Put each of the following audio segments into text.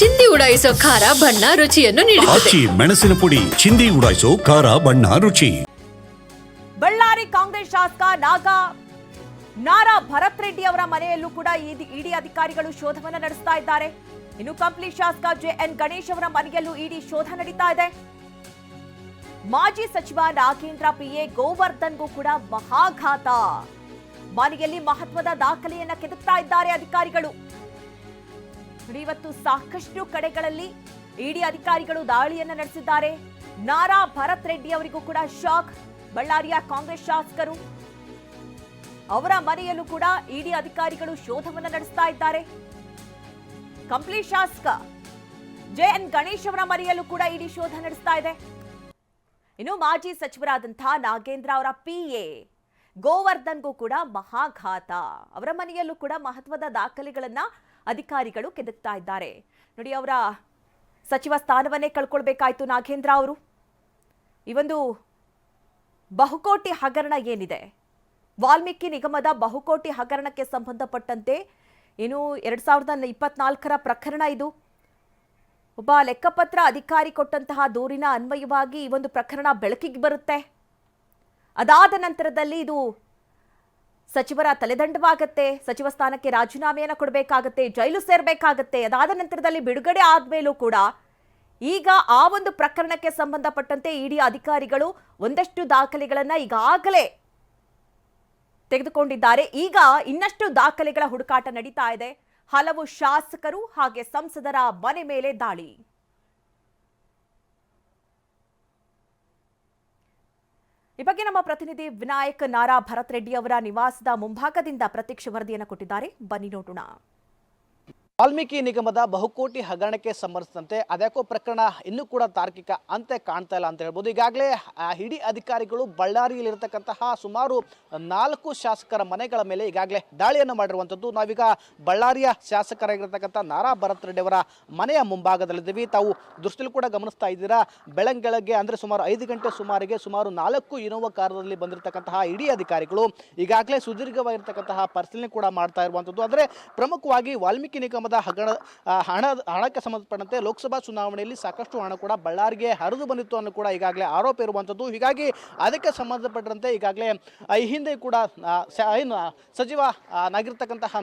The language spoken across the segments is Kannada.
ಚಿಂದಿ ಉಡಾಯಿಸೋ ಖಾರ ಬಣ್ಣ ರುಚಿಯನ್ನು ನೀಡುತ್ತದೆ. ಆಚಿ ಮೆಣಸಿನ ಪುಡಿ ಚಿಂದಿ ಉಡಾಯಿಸೋ ಖಾರ ಬಣ್ಣ ರುಚಿ. ಬಳ್ಳಾರಿ ಕಾಂಗ್ರೆಸ್ ಶಾಸಕ ನಾಗ ನಾರಾ ಭರತ್ ರೆಡ್ಡಿ ಅವರ ಮನೆಯಲ್ಲೂ ಕೂಡ ಇಡಿ ಇಡಿ ಅಧಿಕಾರಿಗಳು ಶೋಧವನ್ನ ನಡೆಸ್ತಾ ಇದ್ದಾರೆ. ಇನ್ನು ಕಂಪ್ಲಿ ಶಾಸಕ ಜೆ ಎನ್ ಗಣೇಶ್ ಅವರ ಮನೆಯಲ್ಲೂ ಇಡಿ ಶೋಧ ನಡೀತಾ ಇದೆ. ಮಾಜಿ ಸಚಿವ ನಾಗೇಂದ್ರ ಪಿಎ ಗೋವರ್ಧನ್ಗೂ ಕೂಡ ಮಹಾಘಾತ. ಮನೆಯಲ್ಲಿ ಮಹತ್ವದ ದಾಖಲೆಯನ್ನ ಕೆದಕ್ತಾ ಇದ್ದಾರೆ ಅಧಿಕಾರಿಗಳು. ಇವತ್ತು ಸಾಕಷ್ಟು ಕಡೆಗಳಲ್ಲಿ ಇಡಿ ಅಧಿಕಾರಿಗಳು ದಾಳಿಯನ್ನ ನಡೆಸಿದ್ದಾರೆ. ನಾರಾ ಭರತ್ ರೆಡ್ಡಿ ಅವರಿಗೂ ಕೂಡ ಶಾಕ್. ಬಳ್ಳಾರಿಯ ಕಾಂಗ್ರೆಸ್ ಶಾಸಕರು ಅವರ ಮನೆಯಲ್ಲೂ ಕೂಡ ಇಡಿ ಅಧಿಕಾರಿಗಳು ಶೋಧವನ್ನ ನಡೆಸ್ತಾ ಇದ್ದಾರೆ. ಕಂಪ್ಲಿ ಶಾಸಕ ಜೆ ಎನ್ ಗಣೇಶ್ ಅವರ ಮನೆಯಲ್ಲೂ ಕೂಡ ಇಡಿ ಶೋಧ ನಡೆಸ್ತಾ ಇದೆ. ಇನ್ನು ಮಾಜಿ ಸಚಿವರಾದಂತಹ ನಾಗೇಂದ್ರ ಅವರ ಪಿಎ ಗೋವರ್ಧನ್ಗೂ ಕೂಡ ಮಹಾಘಾತ. ಅವರ ಮನೆಯಲ್ಲೂ ಕೂಡ ಮಹತ್ವದ ದಾಖಲೆಗಳನ್ನ ಅಧಿಕಾರಿಗಳು ಕೆದಕ್ತಾ ಇದ್ದಾರೆ. ನೋಡಿ, ಅವರ ಸಚಿವ ಸ್ಥಾನವನ್ನೇ ಕಳ್ಕೊಳ್ಬೇಕಾಯ್ತು ನಾಗೇಂದ್ರ ಅವರು. ಈ ಒಂದು ಬಹುಕೋಟಿ ಹಗರಣ ಏನಿದೆ? ವಾಲ್ಮೀಕಿ ನಿಗಮದ ಬಹುಕೋಟಿ ಹಗರಣಕ್ಕೆ ಸಂಬಂಧಪಟ್ಟಂತೆ ಏನು ಎರಡ್ ಸಾವಿರದ ಇಪ್ಪತ್ನಾಲ್ಕರ ಪ್ರಕರಣ ಇದು? ಒಬ್ಬ ಲೆಕ್ಕಪತ್ರ ಅಧಿಕಾರಿ ಕೊಟ್ಟಂತಹ ದೂರಿನ ಅನ್ವಯವಾಗಿ ಈ ಒಂದು ಪ್ರಕರಣ ಬೆಳಕಿಗೆ ಬರುತ್ತೆ. ಅದಾದ ನಂತರದಲ್ಲಿ ಇದು ಸಚಿವರ ತಲೆದಂಡವಾಗತ್ತೆ, ಸಚಿವ ಸ್ಥಾನಕ್ಕೆ ರಾಜೀನಾಮೆಯನ್ನು ಕೊಡಬೇಕಾಗತ್ತೆ, ಜೈಲು ಸೇರಬೇಕಾಗತ್ತೆ, ಅದಾದ ನಂತರದಲ್ಲಿ ಬಿಡುಗಡೆ ಆದ್ಮೇಲೂ ಕೂಡ ಈಗ ಆ ಒಂದು ಪ್ರಕರಣಕ್ಕೆ ಸಂಬಂಧಪಟ್ಟಂತೆ ಇಡಿ ಅಧಿಕಾರಿಗಳು ಒಂದಷ್ಟು ದಾಖಲೆಗಳನ್ನು ಈಗಾಗಲೇ ತೆಗೆದುಕೊಂಡಿದ್ದಾರೆ. ಈಗ ಇನ್ನಷ್ಟು ದಾಖಲೆಗಳ ಹುಡುಕಾಟ ನಡೀತಾ ಇದೆ. ಹಲವು ಶಾಸಕರು ಹಾಗೆ ಸಂಸದರ ಮನೆ ಮೇಲೆ ದಾಳಿ. ಈ ಬಗ್ಗೆ ನಮ್ಮ ಪ್ರತಿನಿಧಿ ವಿನಾಯಕ್ ನಾರಾ ಭರತ್ ರೆಡ್ಡಿ ಅವರ ನಿವಾಸದ ಮುಂಭಾಗದಿಂದ ಪ್ರತ್ಯಕ್ಷ ವರದಿಯನ್ನು ಕೊಟ್ಟಿದ್ದಾರೆ. ಬನ್ನಿ ನೋಡೋಣ. ವಾಲ್ಮೀಕಿ ನಿಗಮದ ಬಹುಕೋಟಿ ಹಗರಣಕ್ಕೆ ಸಂಬಂಧಿಸಿದಂತೆ ಅದ್ಯಾಕೋ ಪ್ರಕರಣ ಇನ್ನೂ ಕೂಡ ತಾರ್ಕಿಕ ಅಂತೆ ಕಾಣ್ತಾ ಇಲ್ಲ ಅಂತ ಹೇಳ್ಬೋದು. ಈಗಾಗಲೇ ಇಡಿ ಅಧಿಕಾರಿಗಳು ಬಳ್ಳಾರಿಯಲ್ಲಿರ್ತಕ್ಕಂತಹ ಸುಮಾರು ನಾಲ್ಕು ಶಾಸಕರ ಮನೆಗಳ ಮೇಲೆ ಈಗಾಗಲೇ ದಾಳಿಯನ್ನು ಮಾಡಿರುವಂಥದ್ದು. ನಾವೀಗ ಬಳ್ಳಾರಿಯ ಶಾಸಕರಾಗಿರ್ತಕ್ಕಂಥ ನಾರಾ ಭರತ್ ರೆಡ್ಡಿ ಅವರ ಮನೆಯ ಮುಂಭಾಗದಲ್ಲಿದ್ದೀವಿ. ತಾವು ದೃಷ್ಟಿಯಲ್ಲಿ ಕೂಡ ಗಮನಿಸ್ತಾ ಇದ್ದೀರಾ? ಬೆಳಂಗೆಳಗ್ಗೆ ಅಂದರೆ ಸುಮಾರು ಐದು ಗಂಟೆ ಸುಮಾರಿಗೆ ಸುಮಾರು ನಾಲ್ಕು ಇನೋವಾ ಕಾರದಲ್ಲಿ ಬಂದಿರತಕ್ಕಂತಹ ಇಡಿ ಅಧಿಕಾರಿಗಳು ಈಗಾಗಲೇ ಸುದೀರ್ಘವಾಗಿರ್ತಕ್ಕಂತಹ ಪರಿಶೀಲನೆ ಕೂಡ ಮಾಡ್ತಾ ಇರುವಂಥದ್ದು. ಅಂದರೆ ಪ್ರಮುಖವಾಗಿ ವಾಲ್ಮೀಕಿ ನಿಗಮದ ಹಗರಣ ಹಗಣ ಹಣ, ಹಣಕ್ಕೆ ಸಂಬಂಧಪಟ್ಟಂತೆ ಲೋಕಸಭಾ ಚುನಾವಣೆಯಲ್ಲಿ ಸಾಕಷ್ಟು ಹಣ ಕೂಡ ಬಳ್ಳಾರಿಗೆ ಹರಿದು ಬಂದಿತ್ತು ಅನ್ನೋ ಕೂಡ ಈಗಾಗಲೇ ಆರೋಪ ಇರುವಂಥದ್ದು. ಹೀಗಾಗಿ ಅದಕ್ಕೆ ಸಂಬಂಧಪಟ್ಟಂತೆ ಈಗಾಗಲೇ ಈ ಹಿಂದೆ ಕೂಡ ಏನು ಸಚಿವ ನಾಗಿರ್ತಕ್ಕಂತಹ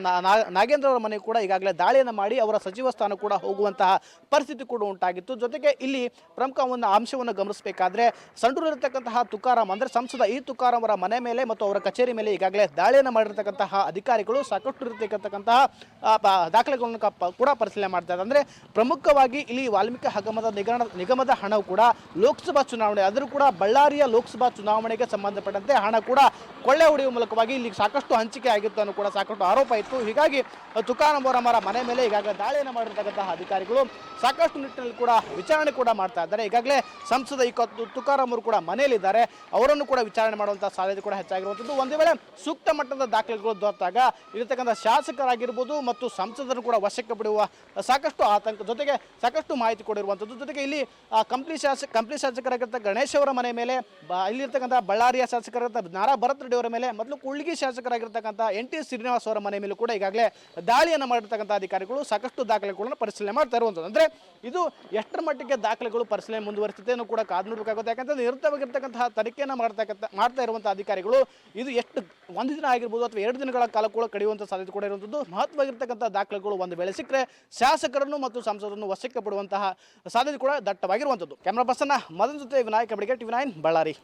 ನಾಗೇಂದ್ರ ಅವರ ಮನೆ ಕೂಡ ಈಗಾಗಲೇ ದಾಳಿಯನ್ನು ಮಾಡಿ ಅವರ ಸಚಿವ ಸ್ಥಾನ ಕೂಡ ಹೋಗುವಂತಹ ಪರಿಸ್ಥಿತಿ ಕೂಡ ಉಂಟಾಗಿತ್ತು. ಜೊತೆಗೆ ಇಲ್ಲಿ ಪ್ರಮುಖ ಒಂದು ಅಂಶವನ್ನು ಗಮನಿಸಬೇಕಾದ್ರೆ ಸಂಡೂರಿರತಕ್ಕಂತಹ ತುಕಾರಾಮ್ ಅಂದರೆ ಸಂಸದ ಈ ತುಕಾರಾಮ್ ಅವರ ಮನೆ ಮೇಲೆ ಮತ್ತು ಅವರ ಕಚೇರಿ ಮೇಲೆ ಈಗಾಗಲೇ ದಾಳಿಯನ್ನು ಮಾಡಿರ್ತಕ್ಕಂತಹ ಅಧಿಕಾರಿಗಳು ಸಾಕಷ್ಟು ಇರತಕ್ಕಂತಹ ದಾಖಲೆಗಳನ್ನು ಕ- ಕೂಡ ಪರಿಶೀಲನೆ ಮಾಡ್ತಾ ಅಂದರೆ ಪ್ರಮುಖವಾಗಿ ಇಲ್ಲಿ ವಾಲ್ಮೀಕಿ ಹಗಮದ ನಿಗಮ ನಿಗಮದ ಹಣವು ಕೂಡ ಲೋಕಸಭಾ ಚುನಾವಣೆ. ಆದರೂ ಕೂಡ ಬಳ್ಳಾರಿಯ ಲೋಕಸಭಾ ಚುನಾವಣೆಗೆ ಸಂಬಂಧಪಟ್ಟಂತೆ ಹಣ ಕೂಡ ಕೊಳ್ಳೆ ಹೊಡೆಯುವ ಮೂಲಕವಾಗಿ ಇಲ್ಲಿ ಸಾಕಷ್ಟು ಹಂಚಿಕೆ ಆಗಿತ್ತು ಅನ್ನೋ ಕೂಡ ಸಾಕಷ್ಟು ಆರೋಪ ಇತ್ತು. ಹೀಗಾಗಿ ತುಕಾರಾಮ್ ಮನೆ ಮೇಲೆ ಈಗಾಗಲೇ ದಾಳಿಯನ್ನು ಮಾಡಿರ್ತಕ್ಕಂತಹ ಅಧಿಕಾರಿಗಳು ಸಾಕಷ್ಟು ನಿಟ್ಟಿನಲ್ಲಿ ಕೂಡ ವಿಚಾರಣೆ ಕೂಡ ಮಾಡ್ತಾ ಇದ್ದಾರೆ. ಈಗಾಗಲೇ ಸಂಸದ ಈ ತುಕಾರಾಮ್ ಅವರು ಕೂಡ ಮನೆಯಲ್ಲಿದ್ದಾರೆ. ಅವರನ್ನು ಕೂಡ ವಿಚಾರಣೆ ಮಾಡುವಂತಹ ಸಾಧ್ಯತೆ ಕೂಡ ಹೆಚ್ಚಾಗಿರುವಂಥದ್ದು. ಒಂದೇ ವೇಳೆ ಸೂಕ್ತ ಮಟ್ಟದ ದಾಖಲೆಗಳು ದೊರೆತಾಗ ಇರತಕ್ಕಂಥ ಶಾಸಕರಾಗಿರ್ಬೋದು ಮತ್ತು ಸಂಸದರು ಕೂಡ ವಶಕ್ಕೆ ಬಿಡುವ ಸಾಕಷ್ಟು ಆತಂಕ, ಜೊತೆಗೆ ಸಾಕಷ್ಟು ಮಾಹಿತಿ ಕೊಡಿರುವಂಥದ್ದು. ಜೊತೆಗೆ ಇಲ್ಲಿ ಕಂಪ್ಲಿ ಶಾಸಕ ಕಂಪ್ಲಿ ಶಾಸಕರಾಗಿರ್ತಕ್ಕ ಗಣೇಶ್ ಅವರ ಮನೆ ಮೇಲೆ, ಬ, ಇಲ್ಲಿರ್ತಕ್ಕಂಥ ಬಳ್ಳಾರಿಯ ಶಾಸಕರಾಗಿರ್ತ ನಾರಾ ಭರತ್ ರೆಡ್ಡಿ ಅವರ ಮೇಲೆ, ಮೊದಲು ಕುಳ್ಳಿಗಿ ಶಾಸಕರಾಗಿರ್ತಕ್ಕಂಥ ಎನ್ ಟಿ ಶ್ರೀನಿವಾಸ್ ಅವರ ಮನೆ ಮೇಲೂ ಕೂಡ ಈಗಾಗಲೇ ದಾಳಿಯನ್ನು ಮಾಡಿರ್ತಕ್ಕಂಥ ಅಧಿಕಾರಿಗಳು ಸಾಕಷ್ಟು ದಾಖಲೆಗಳನ್ನು ಪರಿಶೀಲನೆ ಮಾಡ್ತಾ ಇರುವಂಥದ್ದು. ಅಂದರೆ ಇದು ಎಷ್ಟರ ಮಟ್ಟಿಗೆ ದಾಖಲೆಗಳು ಪರಿಶೀಲನೆ ಮುಂದುವರಿಸಿತೆಯನ್ನು ಕೂಡ ಕಾದು ನೋಡಬೇಕಾಗುತ್ತೆ. ಯಾಕಂದರೆ ನಿರತವಾಗಿರ್ತಕ್ಕಂತಹ ತನಿಖೆಯನ್ನು ಮಾಡ್ತಕ್ಕಂಥ, ಮಾಡ್ತಾ ಇರುವಂಥ ಅಧಿಕಾರಿಗಳು ಇದು ಎಷ್ಟು, ಒಂದು ದಿನ ಆಗಿರ್ಬೋದು ಅಥವಾ ಎರಡು ದಿನಗಳ ಕಾಲ ಕೂಡ ಕಡಿಯುವಂಥ ಸಾಧ್ಯತೆ ಕೂಡ ಇರುವಂಥದ್ದು. ಮಹತ್ವವಾಗಿರ್ತಕ್ಕಂಥ ದಾಖಲೆಗಳು ಒಂದು ವೇಳೆ ಸಿಕ್ಕರೆ ಶಾಸಕರನ್ನು ಮತ್ತು ಸಂಸದರನ್ನು ವಶಕ್ಕೆ ಪಡುವಂತಹ ಸಾಧ್ಯತೆ ಕೂಡ ದಟ್ಟವಾಗಿರುವಂಥದ್ದು. ಕ್ಯಾಮ್ರಾ ಪರ್ಸನ್ನ ಮದನ್ ಜೊತೆ ವಿನಾಯಕ ಬಡಿಗೆ ಟಿವಿ ನೈನ್, ಬಳ್ಳಾರಿ.